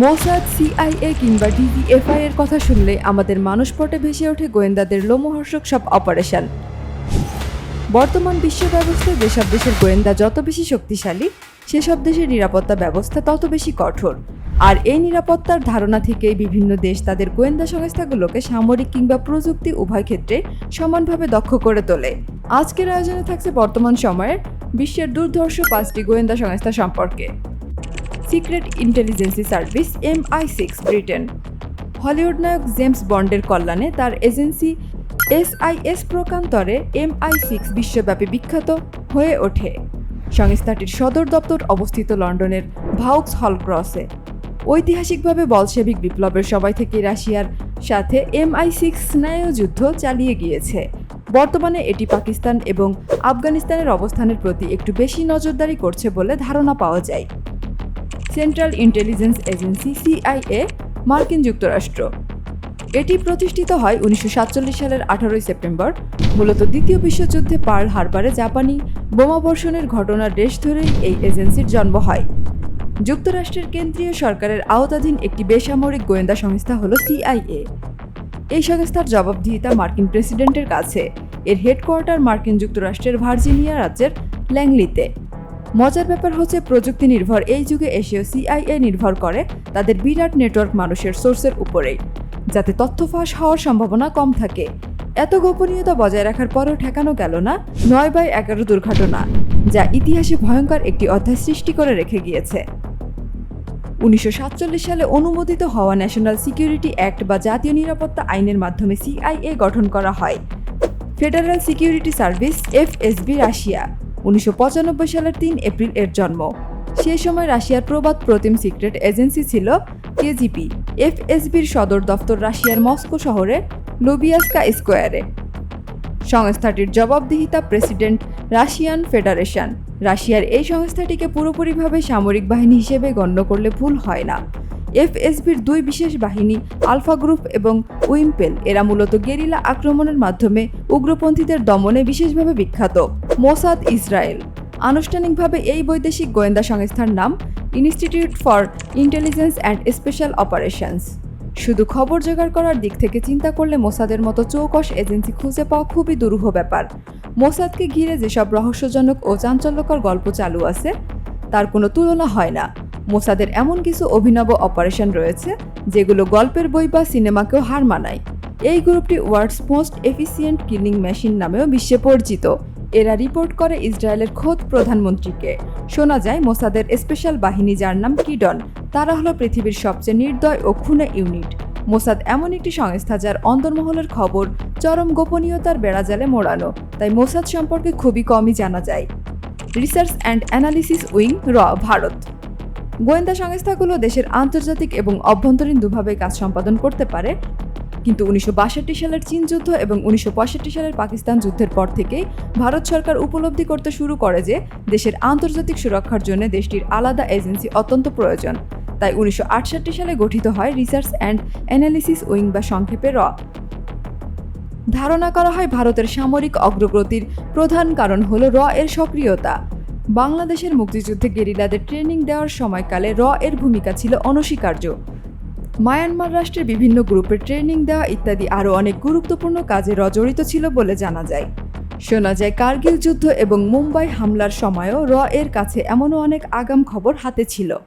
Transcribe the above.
Mossad CIA কিংবা DGFI এর কথা শুনলে আমাদের মানসপটে ভেসে ওঠে গোয়েন্দাদের লোমহর্ষক সব অপারেশন। বর্তমান বিশ্ব ব্যবস্থায় যেসব দেশের গোয়েন্দা যত বেশি শক্তিশালী, সেসব দেশের নিরাপত্তা ব্যবস্থা তত বেশি কঠোর। আর এই নিরাপত্তার ধারণা থেকেই বিভিন্ন দেশ তাদের গোয়েন্দা সংস্থাগুলোকে সামরিক কিংবা প্রযুক্তি উভয় ক্ষেত্রে সমানভাবে দক্ষ করে তোলে। আজকের আয়োজনে থাকছে বর্তমান সময়ের বিশ্বের দুর্ধর্ষ পাঁচটি গোয়েন্দা সংস্থা সম্পর্কে। Secret intelligence service MI six Britain. Hollywood নায়ক জেমস বন্ডের কল্যাণে তার এজেন্সি এসআইএস প্রকান্তরে এমআই সিক্স বিশ্বব্যাপী বিখ্যাত হয়ে ওঠে। সংস্থাটির সদর দপ্তর অবস্থিত লন্ডনের ভাউক্স হল ক্রসে। ঐতিহাসিকভাবে বলশেভিক বিপ্লবের সবাই থেকে রাশিয়ার সাথে এমআই সিক্স স্নায়ুযুদ্ধ চালিয়ে গিয়েছে। বর্তমানে এটি পাকিস্তান এবং আফগানিস্তানের অবস্থানের প্রতি একটু বেশি নজরদারি করছে বলে ধারণা পাওয়া যায়। সেন্ট্রাল ইন্টেলিজেন্স এজেন্সি সিআইএ মার্কিন যুক্তরাষ্ট্র। এটি প্রতিষ্ঠিত হয় উনিশশো সাতচল্লিশ সালের আঠারোই সেপ্টেম্বর, মূলত দ্বিতীয় বিশ্বযুদ্ধে পার্ল হারবারে জাপানি বোমাবর্ষণের ঘটনার দেশ ধরেই এই এজেন্সির জন্ম হয়। যুক্তরাষ্ট্রের কেন্দ্রীয় সরকারের আওতাধীন একটি বেসামরিক গোয়েন্দা সংস্থা হল সিআইএ এই সংস্থার জবাবদিহিতা মার্কিন প্রেসিডেন্টের কাছে। এর হেডকোয়ার্টার মার্কিন যুক্তরাষ্ট্রের ভার্জিনিয়া রাজ্যের ল্যাংলিতে। মজার ব্যাপার হচ্ছে প্রযুক্তি নির্ভর। এই যুগে এসেও সিআইএ নির্ভর করে তাদের বিরাট নেটওয়ার্ক মানুষের সোর্সের উপরেই। যাতে তথ্য ফাঁস হওয়ার সম্ভাবনা কম থাকে। এত গোপনীয়তা বজায় রাখার পরেও ঠেকানো গেল না নয় বাই এগারো দুর্ঘটনা, যা ইতিহাসে ভয়ঙ্কর একটি অধ্যায় সৃষ্টি করে রেখে গিয়েছে। উনিশশো সাতচল্লিশ সালে অনুমোদিত হওয়া ন্যাশনাল সিকিউরিটি অ্যাক্ট বা জাতীয় নিরাপত্তা আইনের মাধ্যমে সিআইএ গঠন করা হয়। Federal security service FSB Russia উনিশশো পঁচানব্বই সালের তিন এপ্রিল এর জন্ম। সে সময় রাশিয়ার প্রবাদ প্রতিম সিক্রেট এজেন্সি ছিল কেজিপি, এফএসবির সদর দফতর রাশিয়ার মস্কো শহরে লোবিয়াস্কা স্কোয়ারে। সংস্থাটির জবাবদিহিতা প্রেসিডেন্ট রাশিয়ান ফেডারেশন। রাশিয়ার এই সংস্থাটিকে পুরোপুরিভাবে সামরিক বাহিনী হিসেবে গণ্য করলে ভুল হয় না। এফএসবির দুই বিশেষ বাহিনী, আলফা গ্রুপ এবং উইম্পেল, এরা মূলত গেরিলা আক্রমণের মাধ্যমে উগ্রপন্থীদের দমনে বিশেষভাবে বিখ্যাত। Mossad Israel. আনুষ্ঠানিকভাবে এই বৈদেশিক গোয়েন্দা সংস্থার নাম institute for intelligence and special operations. শুধু খবর জোগাড় করার দিক থেকে চিন্তা করলে মোসাদের মতো চৌকস এজেন্সি খুঁজে পাওয়া খুবই দুরূহ ব্যাপার। মোসাদকে ঘিরে যেসব রহস্যজনক ও চাঞ্চল্যকর গল্প চালু আছে, তার কোনো তুলনা হয় না। মোসাদের এমন কিছু অভিনব অপারেশন রয়েছে, যেগুলো গল্পের বই বা সিনেমাকেও হার মানায়। এই গ্রুপটি world's most efficient killing machine নামেও বিশ্বে পরিচিত। এরা রিপোর্ট করে ইসরায়েলের খোদ প্রধানমন্ত্রীকে। শোনা যায়, মোসাদের স্পেশাল বাহিনী, যার নাম কিডন, তারা হলো পৃথিবীর সবচেয়ে নির্দয় ও খুনে ইউনিট। মোসাদ এমন একটি সংস্থা যার অন্তর্মহলের খবর চরম গোপনীয়তার বেড়াজালে মোড়ানো, তাই মোসাদ সম্পর্কে খুবই কমই জানা যায়। রিসার্চ অ্যান্ড অ্যানালিসিস উইং র, ভারত। গোয়েন্দা সংস্থাগুলো দেশের আন্তর্জাতিক এবং অভ্যন্তরীণ দুভাবে কাজ সম্পাদন করতে পারে কিন্তু উনিশশো বাষট্টি সালের চীন যুদ্ধ এবং উনিশশো পঁয়ষট্টি সালের পাকিস্তান যুদ্ধের পর থেকেই ভারত সরকার উপলব্ধি করতে শুরু করে যে দেশের আন্তর্জাতিক সুরক্ষার জন্য দেশটির আলাদা এজেন্সি অত্যন্ত প্রয়োজন। তাই উনিশশো আটষট্টি সালে গঠিত হয় রিসার্চ অ্যান্ড অ্যানালিসিস উইং বা সংক্ষেপে র। ধারণা করা হয় ভারতের সামরিক অগ্রগতির প্রধান কারণ হল র এর সক্রিয়তা। বাংলাদেশের মুক্তিযুদ্ধে গেরিলাদের ট্রেনিং দেওয়ার সময়কালে র এর ভূমিকা ছিল অনস্বীকার্য। মায়ানমার রাষ্ট্রের বিভিন্ন গ্রুপের ট্রেনিং দেওয়া ইত্যাদি আরও অনেক গুরুত্বপূর্ণ কাজে রজড়িত জড়িত ছিল বলে জানা যায়। শোনা যায়, কার্গিল যুদ্ধ এবং মুম্বাই হামলার সময়ও র এর কাছে এমনও অনেক আগাম খবর হাতে ছিল।